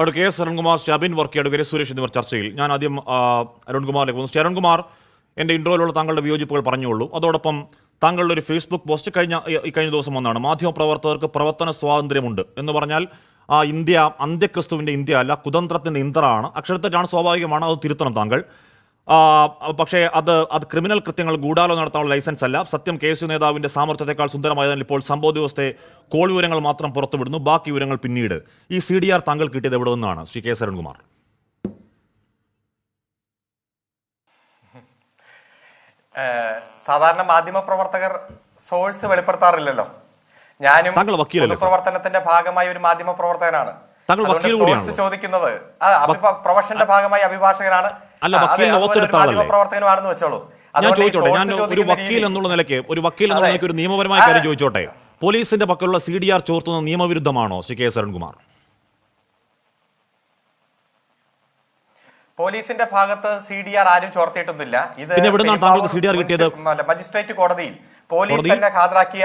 അവിടെ K S Arunkumar Shabin വർക്കിയുടെ വരെ സുരേഷ് എന്നിവർ ചർച്ചയിൽ. ഞാൻ ആദ്യം അരുൺകുമാറിലേക്ക് പോകുന്നു. അരുൺകുമാർ എന്റെ ഇൻട്രോയിലുള്ള താങ്കളുടെ വിയോജിപ്പുകൾ പറഞ്ഞുള്ളൂ അതോടൊപ്പം താങ്കളുടെ ഒരു ഫേസ്ബുക്ക് പോസ്റ്റ് കഴിഞ്ഞ കഴിഞ്ഞ ദിവസം വന്നാണ്. മാധ്യമപ്രവർത്തകർക്ക് പ്രവർത്തന സ്വാതന്ത്ര്യമുണ്ട് എന്ന് പറഞ്ഞാൽ ആ ഇന്ത്യ അന്ത്യക്രിസ്തുവിന്റെ ഇന്ത്യ അല്ല കുതന്ത്രത്തിന്റെ ഇന്ദ്രാണ് അക്ഷരത്തെറ്റാണ് സ്വാഭാവികമാണ് അത് തിരുത്തണം താങ്കൾ. പക്ഷേ അത് അത് ക്രിമിനൽ കൃത്യങ്ങൾ ഗൂഢാലോചന നടത്താനുള്ള ലൈസൻസ് അല്ല. സത്യം കെ എസ് യു നേതാവിന്റെ സാമർത്ഥ്യത്തെക്കാൾ സുന്ദരമായതിനാൽ ഇപ്പോൾ സംഭവ ദിവസത്തെ കോൾ വിവരങ്ങൾ മാത്രം പുറത്തുവിടുന്നു. ബാക്കി വിവരങ്ങൾ പിന്നീട്. ഈ സി ഡി ആർ താങ്കൾ കിട്ടിയത് എവിടെ നിന്നാണ്? ശ്രീ കെ സരൺകുമാർ സാധാരണ മാധ്യമ പ്രവർത്തകർ സോഴ്സ് വെളിപ്പെടുത്താറില്ലല്ലോ. ഞാനും? പ്രവർത്തനത്തിന്റെ ഭാഗമായ ഒരു മാധ്യമ പ്രവർത്തകനാണ്. താങ്കൾ വക്കീൽ കൂടിയാണ്. ചോദിക്കുന്നത്. പ്രൊഫഷന്റെ ഭാഗമായി അഭിഭാഷകനാണ്. അല്ല, വക്കീൽ വക്കീലിനെ അതുപോലെ ആളല്ലേ? പ്രവർത്തകനുമാണെന്ന് വെച്ചോളൂ. ഞാൻ ചോദിച്ചോട്ടെ ഞാൻ ഒരു വക്കീൽ എന്നുള്ള നിലയ്ക്ക് ഒരു വക്കീൽ എന്നുള്ള നിലയ്ക്ക് ഒരു നിയമപരമായ കാര്യം ചോദിച്ചോട്ടെ? പോലീസിന്റെ പക്കലുള്ള സി ഡി ആർ ചോർത്തുന്ന നിയമവിരുദ്ധമാണോ ശ്രീ കെ എസ് അരുൺകുമാർ? പോലീസിന്റെ ഭാഗത്ത് സി ഡി ആർ ആരും ചോർത്തിയിട്ടൊന്നുമില്ല. ഇത് പിന്നെ എവിടുന്നാണ് താങ്കൾക്ക് സി ഡി ആർ കിട്ടിയത്? മജിസ്ട്രേറ്റ് കോടതിയിൽ പോലീസ് തന്നെ ഹാജരാക്കിയ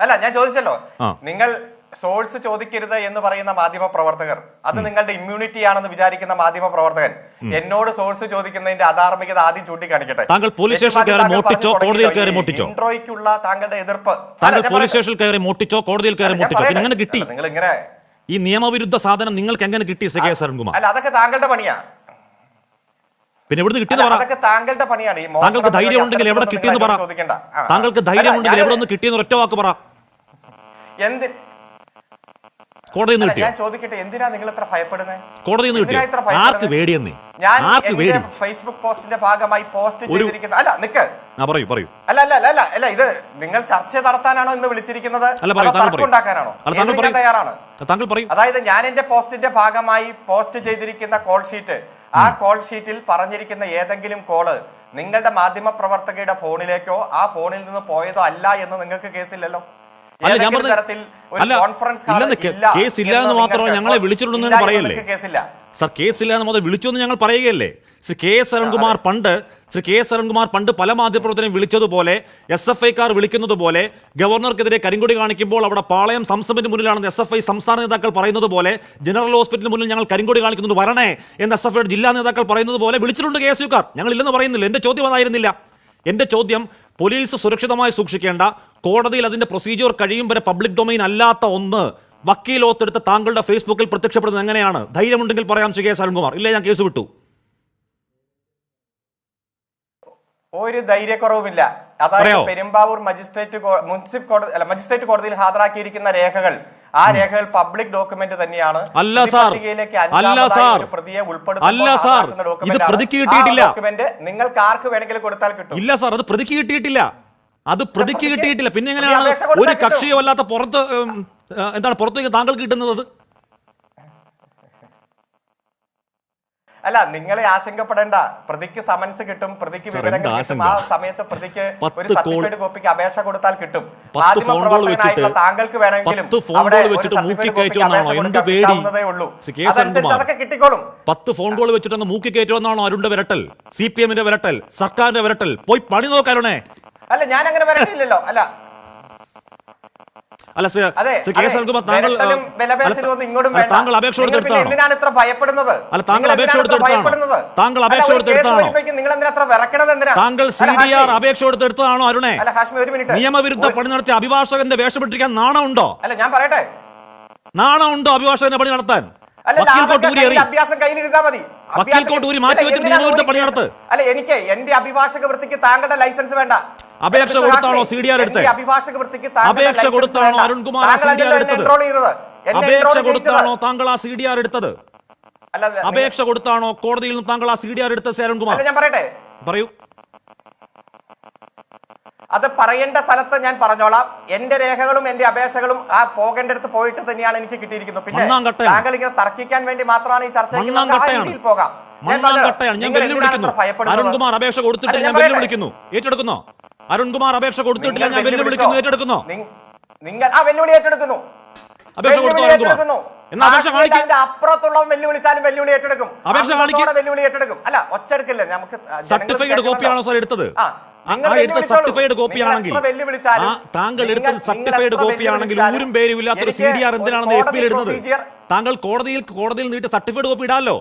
അല്ല ഞാൻ ചോദിച്ചല്ലോ. നിങ്ങൾ സോഴ്സ് ചോദിക്കരുത് എന്ന് പറയുന്ന മാധ്യമ പ്രവർത്തകർ അത് നിങ്ങളുടെ ഇമ്മ്യൂണിറ്റി ആണെന്ന് വിചാരിക്കുന്ന മാധ്യമ പ്രവർത്തകൻ എന്നോട് സോഴ്സ് ചോദിക്കുന്നതിന്റെ അധാർമികത ആദ്യം ചൂണ്ടിക്കാണിക്കട്ടെ. താങ്കൾ പോലീസ് സ്റ്റേഷനിൽ കയറി കോടതിയിൽ കയറി തുടങ്ങിയോ? ഇൻട്രോയ്ക്കുള്ള താങ്കളുടെ എതിർപ്പ്. താങ്കൾ പോലീസ്. സ്റ്റേഷനിൽ കയറി മോട്ടിച്ചോ കോടതിയിൽ കയറി മോട്ടിച്ചോ? പിന്നെ കിട്ടി? നിങ്ങൾ ഇങ്ങനെ ഈ നിയമവിരുദ്ധ സാധനം നിങ്ങൾക്ക് എങ്ങനെ കിട്ടി ശ്രീ കെ അല്ല അതൊക്കെ താങ്കളുടെ പണിയാ. പിന്നെ ഇവിടുന്ന് കിട്ടിയെന്ന് പറ. താങ്കളുടെ പണിയാണ്. താങ്കൾക്ക് ധൈര്യം ഉണ്ടെങ്കിൽ എവിടെ കിട്ടിയെന്ന് പറ. താങ്കൾക്ക് ധൈര്യം ഉണ്ടെങ്കിൽ എവിടെ നിന്ന് കിട്ടിയെന്ന് ഒറ്റ വാക്ക് പറ. എന്ത് കോടതിയിൽ നിന്ന് കിട്ടിയോ? ഞാൻ ചോദിക്കട്ടെ എന്തിനാ നിങ്ങൾ ഇത്ര ഭയപ്പെടുന്നത് കോടതിയിൽ നിന്ന് കിട്ടിയോ? ആർക്ക് പേടിയെന്നേ? ഞാൻ ആർക്ക് പേടി? ഫേസ്ബുക്ക് പോസ്റ്റിന്റെ ഭാഗമായി പോസ്റ്റ് ചെയ്തിരിക്കുന്ന അല്ല നിക്ക്. പറയൂ പറയൂ. അല്ല അല്ല അല്ല അല്ല ഇത് നിങ്ങൾ ചർച്ച നടത്താനാണോ ഇന്ന് വിളിച്ചിരിക്കുന്നത്? പറയൂ തയ്യാറാണ് താങ്കൾ പറയും. അതായത് ഞാൻ എന്റെ പോസ്റ്റിന്റെ ഭാഗമായി പോസ്റ്റ് ചെയ്തിരിക്കുന്ന കോൾ ഷീറ്റ് ആ കോൾ ഷീറ്റിൽ പറഞ്ഞിരിക്കുന്ന ഏതെങ്കിലും കോൾ നിങ്ങളുടെ മാധ്യമ പ്രവർത്തകയുടെ ഫോണിലേക്കോ ആ ഫോണിൽ നിന്ന് പോയതോ അല്ല എന്ന് നിങ്ങൾക്ക് കേസില്ലല്ലോ അല്ല ഞാൻ പറഞ്ഞ അല്ല ഇല്ലെന്ന് ഇല്ല കേസ് ഇല്ല എന്ന് മാത്രമേ ഞങ്ങളെ വിളിച്ചിട്ടുണ്ടെന്ന് പറയല്ലേ? സർ കേസ് കേസില്ല എന്ന് മാത്രം വിളിച്ചു എന്ന് ഞങ്ങൾ പറയുകയല്ലേ? ശ്രീ കെ എസ് അരുൺകുമാർ പണ്ട് ശ്രീ കെ എസ് അരുൺകുമാർ പണ്ട് പല മാധ്യമപ്രവർത്തനം വിളിച്ചതുപോലെ എസ് എഫ് ഐക്കാർ വിളിക്കുന്നത് പോലെ ഗവർണർക്കെതിരെ കരിങ്കൊടി കാണിക്കുമ്പോൾ അവിടെ പാളയം സംസ്ഥാനത്തിന് മുന്നിലാണെന്ന് എസ് എഫ് ഐ സംസ്ഥാന നേതാക്കൾ പറയുന്നത് പോലെ ജനറൽ ഹോസ്പിറ്റലിന് മുന്നിൽ ഞങ്ങൾ കരിങ്കൊടി കാണിക്കുന്നത് വരണേ എന്ന് എസ് എഫ് ഐയുടെ ജില്ലാ നേതാക്കൾ പറയുന്നത് പോലെ വിളിച്ചിട്ടുണ്ട് കെ എസ് യുക്കാർ ഞങ്ങൾ ഇല്ലെന്ന് പറയുന്നില്ല. എന്റെ ചോദ്യം അതായിരുന്നില്ല. എന്റെ ചോദ്യം പോലീസ് സുരക്ഷിതമായി സൂക്ഷിക്കേണ്ട കോടതിയിൽ അതിന്റെ പ്രൊസീജിയർ കഴിയും വരെ പബ്ലിക് ഡൊമൈൻ അല്ലാത്ത ഒന്ന് വക്കീൽ ഓത്തെടുത്ത് താങ്കളുടെ ഫേസ്ബുക്കിൽ പ്രത്യക്ഷപ്പെടുന്നത് എങ്ങനെയാണ് ധൈര്യമുണ്ടെങ്കിൽ പറയാം ശ്രീ കെ എസ് അരുൺകുമാർ ഇല്ലേ ഞാൻ കേസ് വിട്ടു ഒരു ധൈര്യക്കുറവുമില്ല അതായത്? പെരുമ്പാവൂർ മജിസ്ട്രേറ്റ് മുനിസിപ്പൽ കോടതി അല്ല മജിസ്ട്രേറ്റ് കോടതിയിൽ ഹാജരാക്കിയിരിക്കുന്ന രേഖകൾ ആ രേഖകൾ പബ്ലിക് ഡോക്യുമെന്റ് തന്നെയാണ് അല്ല സാർ. അല്ല സാർ. പ്രതിയെ ഉൾപ്പെടുത്തുന്ന അല്ല സാർ. ഇത്. പ്രതിക്ക് കിട്ടിയിട്ടില്ല. document നിങ്ങൾക്ക് ആർക്ക് വേണമെങ്കിലും കൊടുത്താൽ കിട്ടും ഇല്ല സാർ അത് പ്രതിക്ക് കിട്ടിയിട്ടില്ല അത് പ്രതിക്ക് കിട്ടിയിട്ടില്ല. പിന്നെ എങ്ങനെയാണ് ഒരു. കക്ഷിയോ അല്ലാത്ത പുറത്ത് എന്താണ് പുറത്തേക്ക് താങ്കൾ കിട്ടുന്നത് അല്ല നിങ്ങളെ ആശങ്കപ്പെടേണ്ട. പ്രതിക്ക് സമൻസ് കിട്ടും പ്രതിക്ക് വിവരങ്ങൾ കിട്ടും. ആ സമയത്ത് പ്രതിക്ക് ഒരു സർട്ടിഫിക്കറ്റ് കോപ്പിക്ക് അപേക്ഷ കൊടുത്താൽ കിട്ടും. പത്ത് മാധ്യമ ഫോൺ കോൾ വെച്ചിട്ട് താങ്കൾക്ക് വേണമെങ്കിലും അവിടെ ഒരു കിട്ടാവുന്നതേ ഉള്ളൂ. അതനുസരിച്ച് അതൊക്കെ കിട്ടിക്കോളും. പത്ത് ഫോൺ കോൾ വെച്ചിട്ട് അങ്ങ് മൂക്കി കയറ്റുമെന്നാണോ അരുണിന്റെ വിരട്ടൽ? സി പി എമ്മിന്റെ വിരട്ടൽ? സർക്കാരിന്റെ വിരട്ടൽ? പോയി പണി നോക്കാരുണേ അല്ല ഞാൻ അങ്ങനെ വരട്ടില്ലല്ലോ. അല്ല. അല്ല താങ്കൾ അപേക്ഷ എന്തിനാണ് ഇത്ര ഭയപ്പെടുന്നത്? അല്ല, താങ്കൾ അപേക്ഷ കൊടുത്തെടുത്താണോ? താങ്കൾ അപേക്ഷ കൊടുത്തെടുത്താണോ? താങ്കൾ സി ഡി ആർ അപേക്ഷ കൊടുത്തെടുത്തതാണോ അരുണേ? നിയമവിരുദ്ധ പണി നടത്തിയ അഭിഭാഷകന്റെ വേഷപ്പെട്ടിരിക്കാൻ നാണമുണ്ടോ? അല്ല ഞാൻ പറയട്ടെ. നാണമുണ്ടോ അഭിഭാഷകന്റെ പണി നടത്താൻ? വക്കീൽ കോട്ട് ഊരി എറി. വക്കീൽ കോട്ട് ഊരി മാറ്റി വെച്ചിട്ട് നിയമവിരുദ്ധ പണി? നടത്ത്? അല്ല എനിക്ക് എന്റെ അഭിഭാഷക വൃത്തിക്ക് താങ്കളുടെ ലൈസൻസ് വേണ്ട. അപേക്ഷ കൊടുത്താണോ സി ഡി ആർ എടുത്തത്? അപേക്ഷ കൊടുത്താണോ അരുൺകുമാർ സി ഡി ആർ എടുത്തത്? അപേക്ഷ കൊടുത്താണോ താങ്കൾ ആ സി ഡി ആർ എടുത്തത്? അപേക്ഷ കൊടുത്താണോ കോടതിയിൽ നിന്ന് താങ്കൾ ആ സി ഡി ആർ എടുത്തത് സി അരുൺകുമാർ? ഞാൻ പറയട്ടെ? പറയൂ. അത് പറയേണ്ട സ്ഥലത്ത് ഞാൻ പറഞ്ഞോളാം. എന്റെ രേഖകളും എന്റെ അപേക്ഷകളും ആ പോകേണ്ട അടുത്ത് പോയിട്ട് തന്നെയാണ് എനിക്ക് കിട്ടിയിരിക്കുന്നത്. പിന്നെ. താങ്കൾ ഇങ്ങനെ തർക്കിക്കാൻ വേണ്ടി മാത്രമാണ് ഈ ചർച്ച പോകാം. ഞാൻ വെല്ലുവിളിക്കുന്നു. അരുൺകുമാർ അപേക്ഷ കൊടുത്തിട്ട് ഞാൻ വിളിക്കുന്നു വെല്ലുവിളിക്കുന്നു. ഏറ്റെടുക്കുന്നോ? അരുൺകുമാർ അപേക്ഷ കൊടുത്തിട്ടില്ല ഞാൻ വെല്ലുവിളിക്കുന്നു ഏറ്റെടുക്കുന്നു. നിങ്ങൾ ആ വെല്ലുവിളി ഏറ്റെടുക്കുന്നു. അപേക്ഷ കൊടുത്തു അരുൺകുമാർ? എന്നാ അപേക്ഷ കാണിക്ക്. അപ്പുറത്തുള്ളവൻ വെല്ലുവിളിച്ചാലും വെല്ലുവിളി ഏറ്റെടുക്കും. അപേക്ഷ കാണിക്ക്. വെല്ലുവിളി ഏറ്റെടുക്കും. അല്ല ഒച്ചെടുക്കില്ല. നമുക്ക് സർട്ടിഫൈഡ്. കോപ്പിയാണോ സാർ എടുത്തത്? എടുത്ത സർട്ടിഫൈഡ് കോപ്പി ആണെങ്കിൽ താങ്കൾ എടുത്ത സർട്ടിഫൈഡ് കോപ്പി ആണെങ്കിൽ ഊരും പേരും ഇല്ലാത്തൊരു സി ഡി ആർ എന്തിനാണെന്ന് എഫ് പിയിൽ ഇടുന്നത്? താങ്കൾ കോടതിയിൽ കോടതിയിൽ നീട്ടി സർട്ടിഫൈഡ് കോപ്പി ഇടാമല്ലോ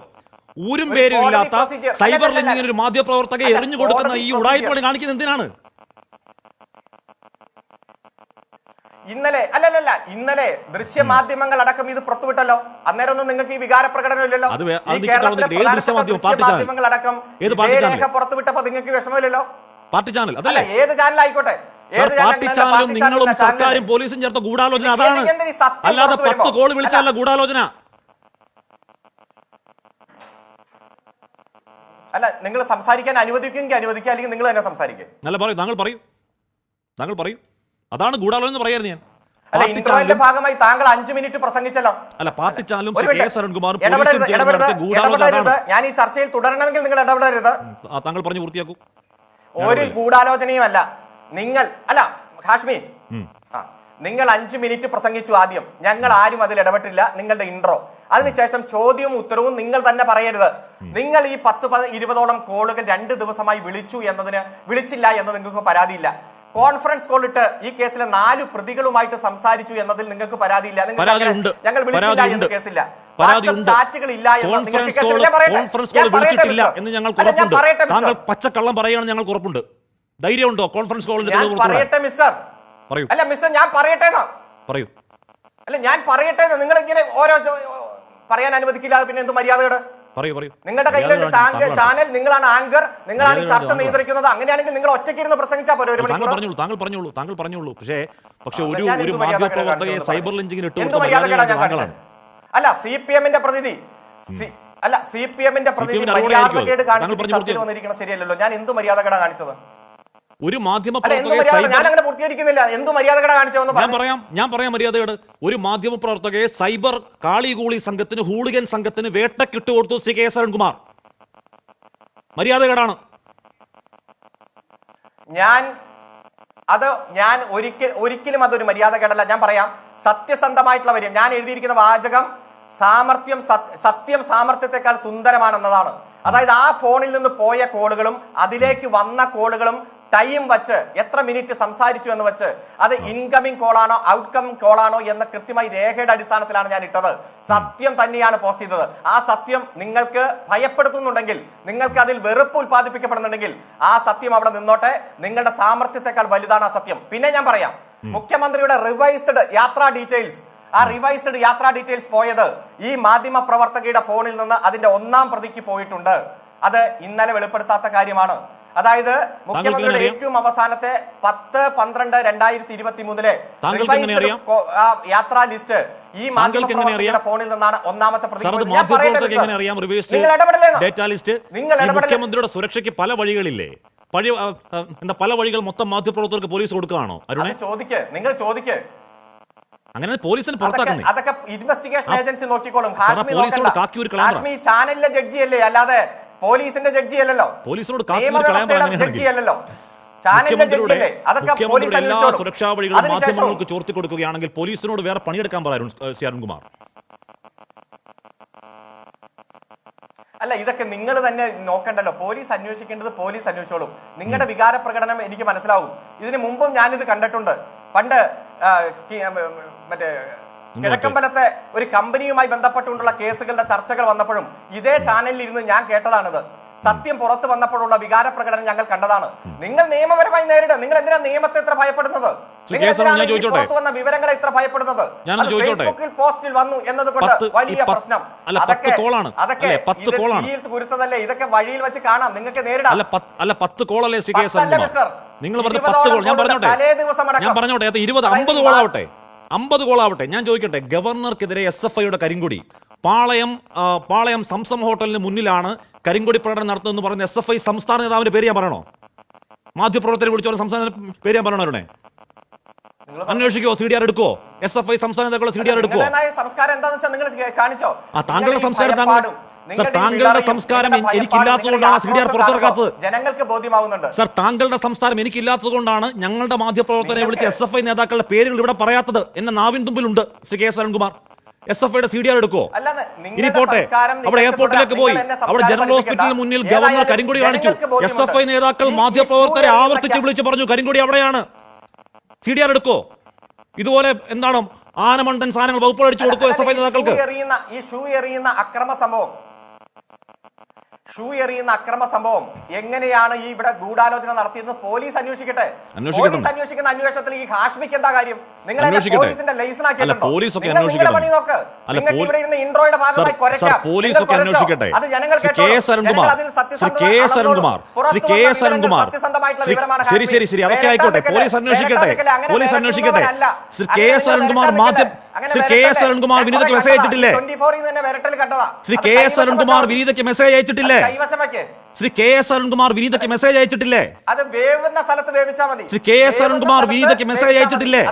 ഊരും പേരും ഇല്ലാത്ത സൈബർ ലിങ്കിന് ഒരു മാധ്യമപ്രവർത്തകയെ എറിഞ്ഞു കൊടുക്കുന്ന ഈ ഉടായ്പണി കാണിക്കുന്നത് എന്തിനാണ്? ഇന്നലെ അല്ലല്ല ഇന്നലെ ദൃശ്യമാധ്യമങ്ങൾ അടക്കം ഇത് പുറത്തുവിട്ടല്ലോ. അന്നേരം ഒന്നും നിങ്ങൾക്ക് ഈ വികാര പ്രകടനം ഇല്ലല്ലോ ഈ കേരളത്തിലെ? ദൃശ്യമാധ്യമങ്ങൾ അടക്കം രേഖ പുറത്തുവിട്ടപ്പോ നിങ്ങൾക്ക് വിഷമമില്ലല്ലോ? പാർട്ടി ചാനൽ അല്ല അതല്ലേ ഏത് ചാനൽ ആയിക്കോട്ടെ പാർട്ടി ചാനലും നിങ്ങളും സർക്കാരും പോലീസും ചേർത്ത ഗൂഢാലോചന അതാണ്. അല്ലാതെ പത്ത്? കോൾ വിളിച്ചല്ല അല്ല. ഗൂഢാലോചന. അല്ല നിങ്ങൾ സംസാരിക്കാൻ അനുവദിക്കുമെങ്കിൽ അനുവദിക്കുക അല്ലെങ്കിൽ നിങ്ങൾ തന്നെ സംസാരിക്കുക നല്ല പറയൂ താങ്കൾ പറയൂ. താങ്കൾ പറയൂ. അതാണ് ഗൂഢാലോചന എന്ന് പറയായിരുന്നു ഞാൻ. ഭാഗമായി താങ്കൾ അഞ്ചു മിനിറ്റ് പ്രസംഗിച്ചല്ലോ. അല്ല പാർട്ടി ചാനലും ഞാൻ ഈ ചർച്ചയിൽ തുടരണമെങ്കിൽ നിങ്ങൾ ഇടപെടരുത്. താങ്കൾ പറഞ്ഞു പൂർത്തിയാക്കൂ. ഒരു ഗൂഢാലോചനയുമല്ല. നിങ്ങൾ അല്ല ഹാഷ്മി നിങ്ങൾ അഞ്ചു മിനിറ്റ് പ്രസംഗിച്ചു ആദ്യം. ഞങ്ങൾ ആരും അതിൽ ഇടപെട്ടില്ല നിങ്ങളുടെ ഇൻട്രോ അതിനുശേഷം ചോദ്യവും ഉത്തരവും നിങ്ങൾ തന്നെ പറയരുത്. നിങ്ങൾ ഈ പത്ത് പത് ഇരുപതോളം കോളുകൾ രണ്ട് ദിവസമായി വിളിച്ചു എന്നതിന് വിളിച്ചില്ല എന്ന് നിങ്ങൾക്ക് പരാതിയില്ല. കോൺഫറൻസ് കോൾ ഇട്ട് ഈ കേസിലെ നാല് പ്രതികളുമായിട്ട് സംസാരിച്ചു എന്നതിൽ നിങ്ങൾക്ക് പരാതിയില്ല. ഞങ്ങൾ വിളിച്ചില്ല. എന്ന് കേസില്ല. കോൺഫറൻസ്. കോൾ വിളിച്ചിട്ടില്ല എന്ന് ഞങ്ങൾ ഉറപ്പുണ്ട്. പറയട്ടെ, താങ്കൾ മിസ്റ്റർ. പച്ചക്കള്ളം പറയുകയാണെന്ന് ഞങ്ങൾക്ക് ഉറപ്പുണ്ട്. ധൈര്യമുണ്ടോ കോൺഫറൻസ് കോളിന്റെ പറയട്ടെ മിസ്റ്റർ. പറയൂ. അല്ല മിസ്റ്റർ ഞാൻ പറയട്ടെ പറയൂ. അല്ല ഞാൻ പറയട്ടെ നിങ്ങൾ ഇങ്ങനെ ഓരോ പറയാൻ അനുവദിക്കില്ലാതെ പിന്നെ എന്ത് മര്യാദയുടെ പറയൂ പറയൂ. നിങ്ങളുടെ കയ്യിലുണ്ട് ചാനൽ നിങ്ങളാണ് ആങ്കർ നിങ്ങളാണ് ഈ ചർച്ച. നിയന്ത്രിക്കുന്നത് അങ്ങനെയാണെങ്കിൽ നിങ്ങൾ ഒറ്റയ്ക്ക് ഇരുന്ന് പ്രസംഗിച്ചാൽ പോരെ ഒരു താങ്കൾ പറഞ്ഞോളൂ താങ്കൾ പറഞ്ഞോളൂ താങ്കൾ പറഞ്ഞോളൂ. പക്ഷേ പക്ഷെ ഒരു ഒരു മര്യാദ മാധ്യമപ്രവർത്തകയെ സൈബർ ലിഞ്ചിങ്ങിന് ഇട്ട് മര്യാദ താങ്കളാണ്. അല്ല സി പി എമ്മിന്റെ പ്രതിനിധി അല്ല സി പി എമ്മിന്റെ പ്രതിനിധി മര്യാദ ന്റെ കാണിച്ചു. വന്നിരിക്കണം ശരിയല്ലല്ലോ. ഞാൻ എന്ത് മര്യാദകേടാ കാണിച്ചത്? ഒരു മാധ്യമ പ്രവർത്തകയെ ഞാൻ മര്യാദകേടാ പറയാം ഞാൻ പറയാം മര്യാദയോട് ഒരു മാധ്യമ പ്രവർത്തകയെ സൈബർ കാളികൂളി സംഘത്തിന് ഹൂളിഗൻ സംഘത്തിന് വേട്ടക്കിട്ട് കൊടുത്തു ശ്രീ കെ എസ് അരുൺകുമാർ. മര്യാദകേടാണ്. ഞാൻ അത് ഞാൻ ഒരിക്കൽ ഒരിക്കലും അതൊരു മര്യാദകേടല്ല. ഞാൻ പറയാം സത്യസന്ധമായിട്ടുള്ള വരും ഞാൻ എഴുതിയിരിക്കുന്ന വാചകം സാമർത്ഥ്യം സത്യം സാമർത്ഥ്യത്തെക്കാൾ സുന്ദരമാണെന്നതാണ്. അതായത് ആ ഫോണിൽ നിന്ന് പോയ കോളുകളും അതിലേക്ക് വന്ന കോളുകളും ടൈം വച്ച് എത്ര മിനിറ്റ് സംസാരിച്ചു എന്ന് വെച്ച് അത് ഇൻകമിംഗ് കോളാണോ കോൾ കോളാണോ എന്ന കൃത്യമായി രേഖയുടെ അടിസ്ഥാനത്തിലാണ് ഞാൻ ഇട്ടത് സത്യം തന്നെയാണ് പോസ്റ്റ് ചെയ്തത്. ആ സത്യം നിങ്ങൾക്ക് ഭയപ്പെടുത്തുന്നുണ്ടെങ്കിൽ നിങ്ങൾക്ക് അതിൽ വെറുപ്പ് ഉത്പാദിപ്പിക്കപ്പെടുന്നുണ്ടെങ്കിൽ ആ സത്യം അവിടെ നിന്നോട്ടെ. നിങ്ങളുടെ സാമർത്ഥ്യത്തെക്കാൾ വലുതാണ് ആ സത്യം. പിന്നെ ഞാൻ പറയാം മുഖ്യമന്ത്രിയുടെ റിവൈസ്ഡ് യാത്രാ ഡീറ്റെയിൽസ് ആ റിവൈസ്ഡ് യാത്രാ ഡീറ്റെയിൽസ് പോയത് ഈ മാധ്യമ പ്രവർത്തകയുടെ ഫോണിൽ നിന്ന് അതിന്റെ ഒന്നാം പ്രതിക്ക് പോയിട്ടുണ്ട്. അത് ഇന്നലെ വെളിപ്പെടുത്താത്ത കാര്യമാണ്. അതായത് മുഖ്യമന്ത്രിയുടെ ഏറ്റവും അവസാനത്തെ പത്ത് പന്ത്രണ്ട് രണ്ടായിരത്തി ഇരുപത്തി മൂന്നിലെ? യാത്രാ ലിസ്റ്റ് ഈ മാധ്യമ എങ്ങനെ അറിയാം? പ്രവർത്തകരുടെ ഫോണിൽ നിന്നാണ് ഒന്നാമത്തെ നിങ്ങൾ മുഖ്യമന്ത്രിയുടെ സുരക്ഷയ്ക്ക് പല വഴികളില്ലേ? പഴയ എന്താ പല വഴികൾ മൊത്തം മാധ്യമപ്രവർത്തകർക്ക് പോലീസ് കൊടുക്കുകയാണോ? അരുണെ? ചോദിക്കേ. നിങ്ങൾ ചോദിക്ക്. അങ്ങനെ പോലീസിന് പുറത്താക്കുന്നത് പുറത്താക്കുന്നേ? അതൊക്കെ ഇൻവെസ്റ്റിഗേഷൻ ഏജൻസി നോക്കിക്കോളും. ഹാഷ്മി ചാനലിലെ ജഡ്ജി അല്ലേ അല്ലാതെ പോലീസിന്റെ ജഡ്ജി അല്ലല്ലോ പോലീസിനോട് ജഡ്ജി അല്ലല്ലോ മുഖ്യമന്ത്രിയുടെ മുഖ്യമന്ത്രിയുടെ എല്ലാ. സുരക്ഷാ വഴികളും മാധ്യമങ്ങൾക്ക് ചോർത്തി കൊടുക്കുകയാണെങ്കിൽ പോലീസിനോട് വേറെ പണിയെടുക്കാൻ പറയാൻ ശ്രീ അരുൺകുമാർ. അല്ല ഇതൊക്കെ നിങ്ങൾ തന്നെ നോക്കണ്ടല്ലോ. Police അന്വേഷിക്കേണ്ടത് police അന്വേഷിച്ചോളും. നിങ്ങളുടെ വികാര പ്രകടനം എനിക്ക് മനസ്സിലാവും. ഇതിനു മുമ്പും ഞാനിത് കണ്ടിട്ടുണ്ട്. പണ്ട് മറ്റേ കിഴക്കമ്പലത്തെ ഒരു കമ്പനിയുമായി ബന്ധപ്പെട്ടുകൊണ്ടുള്ള കേസുകളുടെ ചർച്ചകൾ വന്നപ്പോഴും ഇതേ ചാനലിൽ ഇരുന്ന് ഞാൻ കേട്ടതാണിത്. സത്യം പുറത്തു വന്നപ്പോഴുള്ള വികാര പ്രകടനം ഞങ്ങൾ കണ്ടതാണ്. നിങ്ങൾ നിയമപരമായി നേരിടുക നിങ്ങൾ എന്തിനാ നിയമത്തെ ഇത്ര ഭയപ്പെടുന്നത്? പുറത്തു വന്ന വിവരങ്ങളെ ഇത്ര ഭയപ്പെടുന്നത്? ഫേസ്ബുക്കിൽ പോസ്റ്റിൽ വന്നു എന്നതുകൊണ്ട് വലിയ പ്രശ്നം. അതൊക്കെ. തീയിൽ കുരുത്തതല്ലേ? ഇതൊക്കെ വഴിയിൽ വെച്ച് കാണാം. നിങ്ങൾക്ക് നേരിടാം. അല്ല പത്ത് കോളല്ലേ നിങ്ങൾ പറഞ്ഞ പത്ത് കോൾ ഞാൻ പറഞ്ഞോട്ടെ. ഞാൻ പറഞ്ഞോട്ടെ ഇരുപത് അമ്പത് കോളാവട്ടെ? അമ്പത് ഗോളാവട്ടെ ഞാൻ ചോദിക്കട്ടെ ഗവർണർക്കെതിരെ എസ് എഫ് ഐയുടെ കരിങ്കൊടി. പാളയം പാളയം സംസം ഹോട്ടലിന് മുന്നിലാണ് കരിങ്കൊടി പ്രകടനം നടത്തുന്നതെന്ന് പറയുന്ന എസ് എഫ് ഐ സംസ്ഥാന നേതാവിന്റെ പേര് ഞാൻ പറയണോ? മാധ്യമപ്രവർത്തകരെ വിളിച്ചോളെ സംസ്ഥാന പേര് ഞാൻ പറയണോ അവരുടെ? അന്വേഷിക്കോ സി ഡി ആർ എടുക്കോ എസ് എഫ് ഐ സംസ്ഥാന നേതാക്കളെ സി ഡി ആർ എടുക്കോ സംസ്കാരം എന്താണെന്ന് വെച്ചാൽ നിങ്ങൾ കാണിച്ചോ? ആ താങ്കളുടെ സംസ്കാരം താങ്കൾ സർ താങ്കളുടെ സംസ്കാരം എനിക്കില്ലാത്തതുകൊണ്ടാണ് സി ഡി ആർ പുറത്തിറക്കാത്തത്. ജനങ്ങൾക്ക് ബോധ്യമാവുന്നുണ്ട്. സർ താങ്കളുടെ സംസ്കാരം എനിക്കില്ലാത്തതുകൊണ്ടാണ് ഞങ്ങളുടെ മാധ്യമപ്രവർത്തകരെ വിളിച്ച് എസ് എഫ് ഐ നേതാക്കളുടെ പേരുകൾ ഇവിടെ പറയാത്തത് എന്നെ നാവിൻ തുമ്പിലുണ്ട് Shri K S Arunkumar. S F ഐയുടെ സി ഡി ആർ എടുക്കോ ഇനി പോട്ടെ അവിടെ എയർപോർട്ടിലേക്ക് പോയി. അവിടെ ജനറൽ ഹോസ്പിറ്റലിന് മുന്നിൽ ഗവർണർ കരിങ്കുടി കാണിച്ചു എസ് എഫ് ഐ നേതാക്കൾ മാധ്യമപ്രവർത്തകരെ ആവർത്തിച്ച് വിളിച്ചു പറഞ്ഞു കരിങ്കൊടി അവിടെയാണ്. സി ഡി ആർ എടുക്കോ ഇതുപോലെ എന്താണ് ആനമണ്ടൻ സാധനങ്ങൾ വകുപ്പ് അടിച്ചു കൊടുക്കോ എസ് എഫ് ഐ നേതാക്കൾക്ക്? ഈ ഷൂ എറിയുന്ന അക്രമ സംഭവം. ഷൂ എറിയുന്ന അക്രമ സംഭവം. എങ്ങനെയാണ് ഈ ഇവിടെ ഗൂഢാലോചന നടത്തിയെന്ന് പോലീസ് അന്വേഷിക്കട്ടെ. പോലീസ് അന്വേഷിക്കുന്ന അന്വേഷണത്തിൽ ഈ ഹാഷ്മിക്ക് എന്താ കാര്യം? നിങ്ങൾ. പോലീസിന്റെ ഇവിടെ ഇൻട്രോയുടെ ഭാഗമായി. അന്വേഷിക്കട്ടെ. അത് ജനങ്ങൾ ശ്രീ ശ്രീ ശ്രീ അതൊക്കെ ആയിക്കോട്ടെ പോലീസ് അന്വേഷിക്കട്ടെ. പോലീസ് അന്വേഷിക്കട്ടെ. ശ്രീ അങ്ങനെ കെ എസ് അരുൺകുമാർ മാധ്യമ ശ്രീ കെ എസ് അരുൺകുമാർ വിനീതയ്ക്ക് മെസ്സേജ്. അയച്ചിട്ടില്ലേ? 24 ൽ തന്നെ വരട്ടൽ കണ്ടതാ. ശ്രീ കെ എസ് അരുൺകുമാർ വിനീതയ്ക്ക് മെസ്സേജ് അയച്ചിട്ടില്ലേ? വെക്ക്. ശ്രീ കെ എസ് അരുൺകുമാർ വിനീതയ്ക്ക് മെസ്സേജ് അയച്ചിട്ടില്ലേ? അത് വേവുന്ന സ്ഥലത്ത് വേവിച്ചാ മതി. ശ്രീ കെ എസ് അരുൺകുമാർ വിനീതയ്ക്ക് മെസ്സേജ് അയച്ചിട്ടില്ലേ?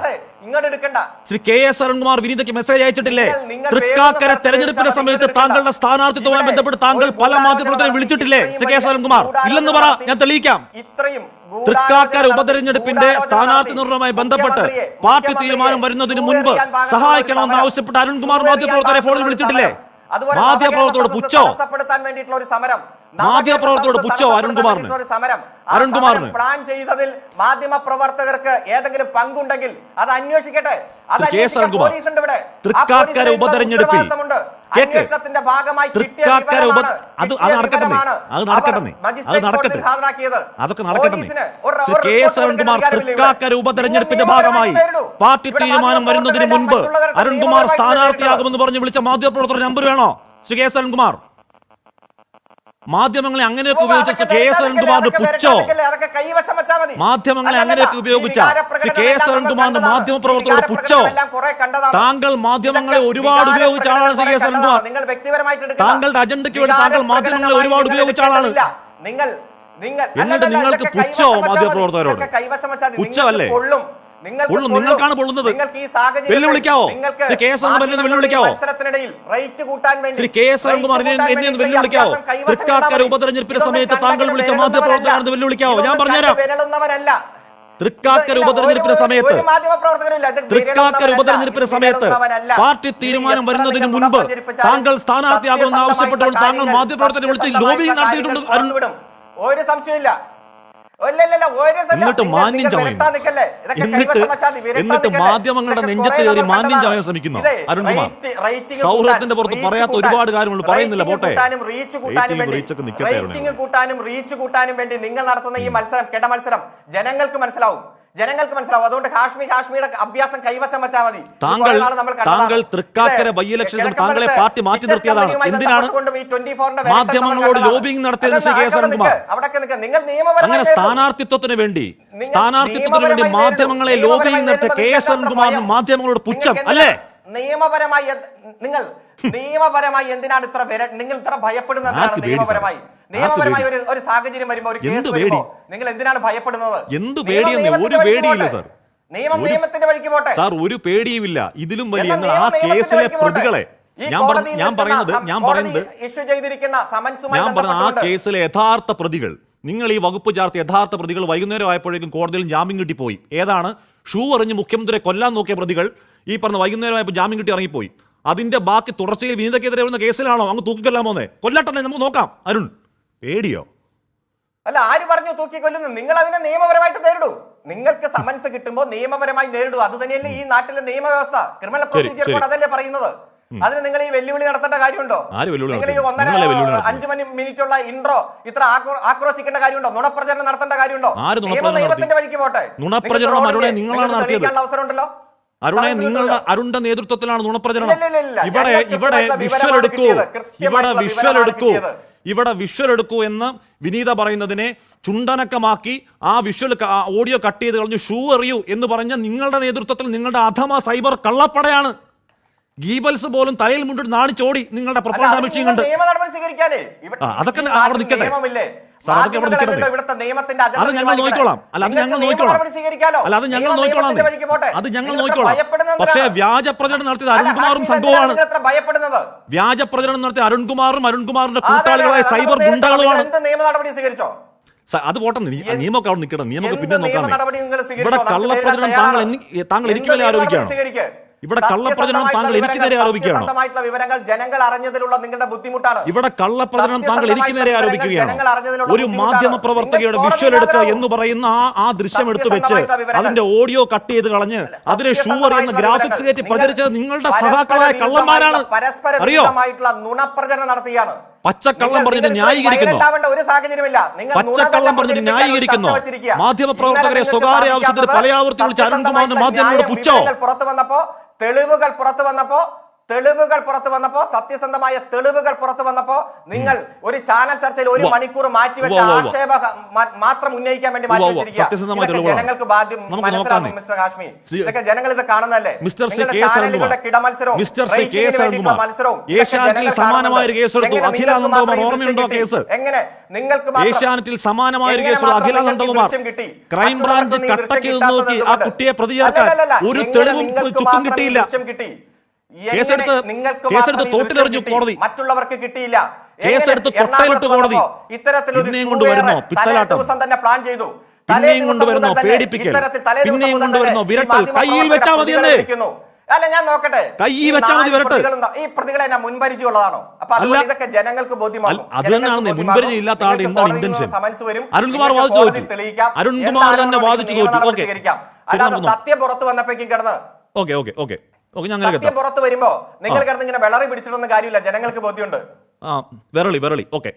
ഇങ്ങോട്ട് എടുക്കണ്ട. ശ്രീ കെ എസ് അരുൺകുമാർ വിനീതയ്ക്ക് മെസ്സേജ് അയച്ചിട്ടില്ലേ? തൃക്കാക്കര തെരഞ്ഞെടുപ്പിന്റെ സമയത്ത് താങ്കളുടെ സ്ഥാനാർത്ഥിത്വവുമായി ബന്ധപ്പെട്ട് താങ്കൾ പല മാധ്യമത്തിനും വിളിച്ചിട്ടില്ലേ? ശ്രീ കെ എസ് അരുൺകുമാർ ഇല്ലെന്ന് പറ ഞാൻ തെളിയിക്കാം. ഇത്രയും തൃക്കാക്കര ഉപതെരഞ്ഞെടുപ്പിന്റെ സ്ഥാനാർത്ഥി നിർണയവുമായി ബന്ധപ്പെട്ട് പാർട്ടി തീരുമാനം വരുന്നതിന് മുൻപ് സഹായിക്കണമെന്ന് ആവശ്യപ്പെട്ട് അരുൺകുമാർ. മാധ്യമപ്രവർത്തകരെ ഫോണിൽ വിളിച്ചിട്ടില്ലേ. അതുപോലെ മാധ്യമപ്രവർത്തകരോട് പുച്ഛോ. തടസ്സപ്പെടുത്താൻ വേണ്ടിയിട്ടുള്ള ഒരു സമരം. മാധ്യമപ്രവർത്തകരോട് പുച്ഛോ അരുൺകുമാറിന്? ഒരു സമരം. അരുൺകുമാർ അരുൺകുമാറിന്? പ്ലാൻ ചെയ്തതിൽ മാധ്യമ പ്രവർത്തകർക്ക് ഏതെങ്കിലും പങ്കുണ്ടെങ്കിൽ അത് അന്വേഷിക്കട്ടെ. ഇവിടെ. തൃക്കാക്കര ഉപതെരഞ്ഞെടുപ്പിൽ അന്വേഷണത്തിന്റെ ഭാഗമായി കിട്ടിയ തൃക്കാക്കര ഉപ- അത് അത് നടക്കട്ടെ അത് നടക്കട്ടെ അത് നടക്കട്ടെ. അതൊക്കെ നടക്കട്ടെ കെ എസ് അരുൺകുമാർ ഇവിടെ. തൃക്കാക്കര ഉപതെരഞ്ഞെടുപ്പിന്റെ ഭാഗമായി പാർട്ടി തീരുമാനം വരുന്നതിന് മുൻപ് അരുൺകുമാർ സ്ഥാനാർത്ഥിയാകുമെന്ന് പറഞ്ഞ് വിളിച്ച മാധ്യമപ്രവർത്തകർ നമ്പർ വേണോ? Shri K S Arunkumar. മാധ്യമങ്ങളെ അങ്ങനെയൊക്കെ ഉപയോഗിച്ച കെ എസ് അരുൺകുമാറിന് പുച്ഛോ മാധ്യമങ്ങളെ അങ്ങനെയൊക്കെ ഉപയോഗിച്ച കെ എസ് അരുൺകുമാറിന് മാധ്യമ മാധ്യമപ്രവർത്തകരോട് പുച്ഛോ. താങ്കൾ മാധ്യമങ്ങളെ ഒരുപാട് ഉപയോഗിച്ച ആളാണ് കെ എസ് അരുൺകുമാർ. താങ്കളുടെ അജണ്ടയ്ക്ക് വേണ്ടി താങ്കൾ മാധ്യമങ്ങളെ ഒരുപാട് ഉപയോഗിച്ച ആളാണ്. നിങ്ങൾ എന്നിട്ട് നിങ്ങൾക്ക് പുച്ഛോ മാധ്യമപ്രവർത്തകരോട്? പുച്ഛമല്ലേ? നിങ്ങൾക്കാണ് പൊള്ളുന്നത്. വെല്ലുവിളിക്കാവോ? ശ്രീ കെ എസ് വെല്ലുവിളിക്കാവോ? ശ്രീ കെ എസ് എന്നെ ഒന്ന് വെല്ലുവിളിക്കാവോ? തൃക്കാക്കര ഉപതെരഞ്ഞെടുപ്പിന്റെ സമയത്ത് താങ്കൾ വിളിച്ച. മാധ്യമപ്രവർത്തകരാണെന്ന് വെല്ലുവിളിക്കാവോ? ഞാൻ പറഞ്ഞുതരാം. തൃക്കാക്കര ഉപതെരഞ്ഞെടുപ്പിന്റെ സമയത്ത് തൃക്കാക്കര ഉപതെരഞ്ഞെടുപ്പിന്റെ സമയത്ത് പാർട്ടി തീരുമാനം വരുന്നതിന് മുൻപ് താങ്കൾ സ്ഥാനാർത്ഥിയാകുമെന്ന് ആവശ്യപ്പെട്ടുകൊണ്ട് താങ്കൾ മാധ്യമപ്രവർത്തകരെ വിളിച്ച് ലോബിയും നടത്തിയിട്ടുണ്ട്. ഒരു സംശയമില്ല എന്നിട്ട് മാന്യം ചമയും. എന്നിട്ട് എന്നിട്ട് മാധ്യമങ്ങളുടെ നെഞ്ചത്ത് കയറി മാന്യം. ചമയാൻ ശ്രമിക്കുന്നു. അരുൺകുമാർ സൗഹൃദത്തിന്റെ പുറത്ത് പറയാത്ത ഒരുപാട് കാര്യങ്ങൾ പറയുന്നില്ല പോട്ടെ. കൂട്ടാനും റീച്ച് കൂട്ടാനും റേറ്റിംഗ് കൂട്ടാനും റീച്ച് കൂട്ടാനും വേണ്ടി നിങ്ങൾ നടത്തുന്ന ഈ മത്സരം കെട മത്സരം ജനങ്ങൾക്ക് മനസ്സിലാവും. ജനങ്ങൾക്ക് മനസ്സിലാവും അതുകൊണ്ട് കാശ്മീർ കാശ്മീരുടെ അഭ്യാസം കൈവശം വെച്ചാൽ മതി താങ്കൾ-. താങ്കൾ തൃക്കാക്കര ബൈ ഇലക്ഷനിൽ താങ്കളെ പാർട്ടി മാറ്റി നിർത്തിയതാണ്. എന്തിനാണ് ബന്ധപ്പെട്ടുകൊണ്ടും ഈ 24 ന്റെ വേട്ട മാധ്യമങ്ങളോട് ലോബിംഗ് നടത്തിയത്. Shri K S Arunkumar. അങ്ങനെ സ്ഥാനാർത്ഥിത്വത്തിന് വേണ്ടി സ്ഥാനാർത്ഥിത്വത്തിന് വേണ്ടി മാധ്യമങ്ങളെ. ലോബിംഗ് നടത്തിയ കെ എസ് അരുൺകുമാറിന് മാധ്യമങ്ങളോട് പുച്ഛം അല്ലേ നിയമപരമായി നിങ്ങൾ നിയമപരമായി എന്തിനാണ് ഇത്ര നിങ്ങൾ ഇത്ര ഭയപ്പെടുന്നത് നിയമപരമായി? നിയമപരമായി ഒരു ഒരു സാഹചര്യം വരുമ്പോൾ ഒരു കേസ് വരുമ്പോൾ നിങ്ങൾ എന്തിനാണ് ഭയപ്പെടുന്നത്? എന്ത് പേടിയെന്ന് ഒരു പേടിയില്ല സാർ. നിയമം നിയമത്തിന്റെ വഴിക്ക് പോട്ടെ. സാർ ഒരു പേടിയുമില്ല. ഇതിലും വലിയ ആ കേസിലെ പ്രതികളെ ഞാൻ ഞാൻ പറയുന്നത് ഞാൻ പറയുന്നത് ഞാൻ പറഞ്ഞ ആ കേസിലെ യഥാർത്ഥ പ്രതികൾ നിങ്ങൾ ഈ വകുപ്പ് ചേർത്ത് യഥാർത്ഥ പ്രതികൾ വൈകുന്നേരം ആയപ്പോഴേക്കും കോടതിയിൽ ജാമ്യം കിട്ടിപ്പോയി. ഏതാണ്? ഷൂ എറിഞ്ഞ് മുഖ്യമന്ത്രിയെ കൊല്ലാൻ നോക്കിയ പ്രതികൾ ഈ പറഞ്ഞ വൈകുന്നേരം ആയപ്പോൾ ജാമ്യം കിട്ടി ഇറങ്ങിപ്പോയി. അതിന്റെ ബാക്കി തുടർച്ചയിൽ വിനീതക്കെതിരെ വരുന്ന കേസിലാണോ? അങ്ങ് തൂക്കിക്കൊല്ലാൻ പോന്നെ. കൊല്ലട്ടെ നമുക്ക് നോക്കാം. അരുൺ. പേടിയോ? അല്ല ആര് പറഞ്ഞു തൂക്കിക്കൊല്ലുന്നു? നിങ്ങൾ അതിനെ നിയമപരമായിട്ട് നേരിടൂ. നിങ്ങൾക്ക് സമൻസ് കിട്ടുമ്പോൾ നിയമപരമായി നേരിടൂ. അത് തന്നെയല്ലേ ഈ നാട്ടിലെ നിയമവ്യവസ്ഥ. Criminal procedure. കോഡ് അതല്ലേ പറയുന്നത്. അതിന് നിങ്ങൾ ഈ വെല്ലുവിളി നടത്തേണ്ട കാര്യമുണ്ടോ? നിങ്ങൾ ഈ? ഒന്നര? അഞ്ചു മണി മിനിറ്റ് ഉള്ള ഇൻട്രോ ഇത്ര ആക്രോ- ആക്രോശിക്കേണ്ട കാര്യമുണ്ടോ? നുണപ്രചരണം നടത്തേണ്ട കാര്യമുണ്ടോ? നിയമത്തിന്റെ വഴിക്ക് പോട്ടെ. നുണപ്രചരണം ഉണ്ടല്ലോ അരുണേ നിങ്ങളുടെ. അരുണിന്റെ നേതൃത്വത്തിലാണ് നുണപ്രചരണം. ഇവിടെ ഇവിടെ വിഷ്വൽ എടുക്കൂ. ഇവിടെ വിഷ്വൽ എടുക്കൂ. ഇവിടെ വിഷ്വൽ എടുക്കൂ എന്ന് വിനീത പറയുന്നതിനെ ചുണ്ടനക്കമാക്കി ആ വിഷ്വൽ ഓഡിയോ കട്ട് ചെയ്ത് കളഞ്ഞു ഷൂ എറിയൂ എന്ന് പറഞ്ഞ നിങ്ങളുടെ നേതൃത്വത്തിൽ നിങ്ങളുടെ അധമ സൈബർ കള്ളപ്പടയാണ്. ഗീബൽസ് പോലും തലയിൽ മുണ്ടിട്ട് നാണിച്ചോടി നിങ്ങളുടെ ആ, അതൊക്കെ അവിടെ നിൽക്കട്ടെ. സാർ, അതൊക്കെ. നിയമത്തിന്റെ അജണ്ട അത് ഞങ്ങൾ നോക്കിക്കോളാം അല്ല അത് ഞങ്ങൾ നോക്കിക്കോളാം അല്ല അത് ഞങ്ങൾ നോക്കിക്കോളാം. അത് ഞങ്ങൾ നോക്കിക്കോളാം പക്ഷേ? വ്യാജ പ്രചരണം നടത്തിയത് അരുൺകുമാറും സംഭവമാണ് വ്യാജ പ്രചരണം നടത്തിയ അരുൺകുമാറും അരുൺകുമാറിന്റെ കൂട്ടാളികളായ സൈബർ ഗുണ്ടകളുമാണ്. നിയമ നടപടി സ്വീകരിച്ചോ? അത് പോട്ടെ നീ- നിയമമൊക്കെ അവിടെ നിൽക്കണം നിയമമൊക്കെ പിന്നെ നോക്കാം? ഇവിടെ കള്ളപ്രചരണം താങ്കൾ താങ്കൾ എനിക്ക് മേലെ ആലോചിക്കുകയാണ് ആരോപിക്കുകയാണ്? ഇവിടെ കള്ളപ്രചരണം താങ്കൾ എനിക്ക് നേരെ ആരോപിക്കുകയാണോ വിവരങ്ങൾ ജനങ്ങൾ അറിഞ്ഞതിലുള്ള നിങ്ങളുടെ ബുദ്ധിമുട്ടാണ് ഇവിടെ കള്ളപ്രചരണം താങ്കൾ എനിക്ക് നേരെ ആരോപിക്കുകയാണോ ഒരു. മാധ്യമ പ്രവർത്തകയുടെ വിഷ്വൽ എടുക്കുക എന്ന് പറയുന്ന ആ ആ ദൃശ്യം എടുത്തു വെച്ച് അതിന്റെ ഓഡിയോ കട്ട് ചെയ്ത് കളഞ്ഞ് അതിനെ ഷൂ എന്ന ഗ്രാഫിക്സ് കയറ്റി. പ്രചരിച്ചത് നിങ്ങളുടെ സഹാക്കളായ കള്ളന്മാരാണ് അറിയോ നുണപ്രചരണം നടത്തുകയാണ് പച്ചക്കള്ളം പറഞ്ഞിട്ട് ന്യായീകരിക്കുന്നു. പച്ചക്കള്ളം പറഞ്ഞിട്ട് ന്യായീകരിക്കുന്നു. മാധ്യമ പ്രവർത്തകരെ മാധ്യമപ്രവർത്തകരെ സ്വകാര്യ ആവശ്യത്തിന് പല ആവർത്തി വിളിച്ച് അരുൺകുമാറിന്റെ മാധ്യമങ്ങളോട് പുച്ഛോ? വിവരങ്ങൾ പുറത്തു വന്നപ്പോ തെളിവുകൾ പുറത്തു വന്നപ്പോ തെളിവുകൾ പുറത്തു വന്നപ്പോ സത്യസന്ധമായ തെളിവുകൾ പുറത്തു വന്നപ്പോ നിങ്ങൾ ഒരു ചാനൽ ചർച്ചയിൽ ഒരു മണിക്കൂർ മാറ്റിവെച്ച. ആക്ഷേപ മാത്രം ഉന്നയിക്കാൻ വേണ്ടി. മാറ്റിവെച്ചിരിക്കുക. ജനങ്ങൾക്ക് ബാധ്യം മനസ്സിലാവും. മിസ്റ്റർ കാശ്മീർ ഇതൊക്കെ ജനങ്ങൾ ഇത് കാണുന്നല്ലേ ചാനലുകളുടെ കിടമത്സരവും മത്സരവും സമാനമായ ഒരു എങ്ങനെ അഖില നിങ്ങൾക്ക് നന്ദകുമാർ ഓർമ്മയുണ്ടോ കേസ് എങ്ങനെ നിങ്ങൾക്ക് ഏഷ്യാനെറ്റിൽ സമാനമായ ഒരു എങ്ങനെ അഖില നന്ദകുമാർ കിട്ടി? ക്രൈംബ്രാഞ്ച് മറ്റുള്ളവർക്ക് ഈ നോക്കി ആ കുട്ടിയെ പ്രതിയാക്കാൻ ഒരു തെളിവും ചുറ്റും കിട്ടിയില്ല കിട്ടി? കേസെടുത്ത് കേസെടുത്ത് തോട്ടിലെറിഞ്ഞു? കോടതി. മറ്റുള്ളവർക്ക് കിട്ടിയില്ല കേസെടുത്ത് തൊട്ടയിലിട്ട് കോടതി. ഇത്തരത്തിലൊരു കൊണ്ടുവരുന്നോ? പിത്തലാട്ടം. തന്നെ പ്ലാൻ ചെയ്തു പിന്നെയും കൊണ്ടുവരുന്നോ? പേടിപ്പിക്കൽ. പിന്നെയും വിരട്ടൽ. കയ്യിൽ മതി പ്രതികളെ എന്നേ. അല്ല ഞാൻ നോക്കട്ടെ മതി ഈ പ്രതികളെ മുൻപരിചയമുള്ളതാണോ അപ്പൊ. ഇതൊക്കെ ജനങ്ങൾക്ക് അത്. മുൻപരിചയം ഇല്ലാത്ത ആളുടെ എന്താണ് അരുൺകുമാർ വാദിച്ചു തോറ്റു. അരുൺകുമാർ തന്നെ വാദിച്ചു തോറ്റു. സത്യം പുറത്ത് വന്നപ്പോഴേക്കും കിടന്ന് ഓക്കെ ഓക്കെ ഓക്കെ ഓക്കെ ഞാൻ അങ്ങനെ സത്യം പുറത്ത് വരുമ്പോ നിങ്ങൾ കിടന്ന് ഇങ്ങനെ വെളറി പിടിച്ചിട്ടൊന്നും കാര്യമില്ല. ജനങ്ങൾക്ക് ബോധ്യമുണ്ട്. ആ വിരളി വിരളി. ഓക്കെ.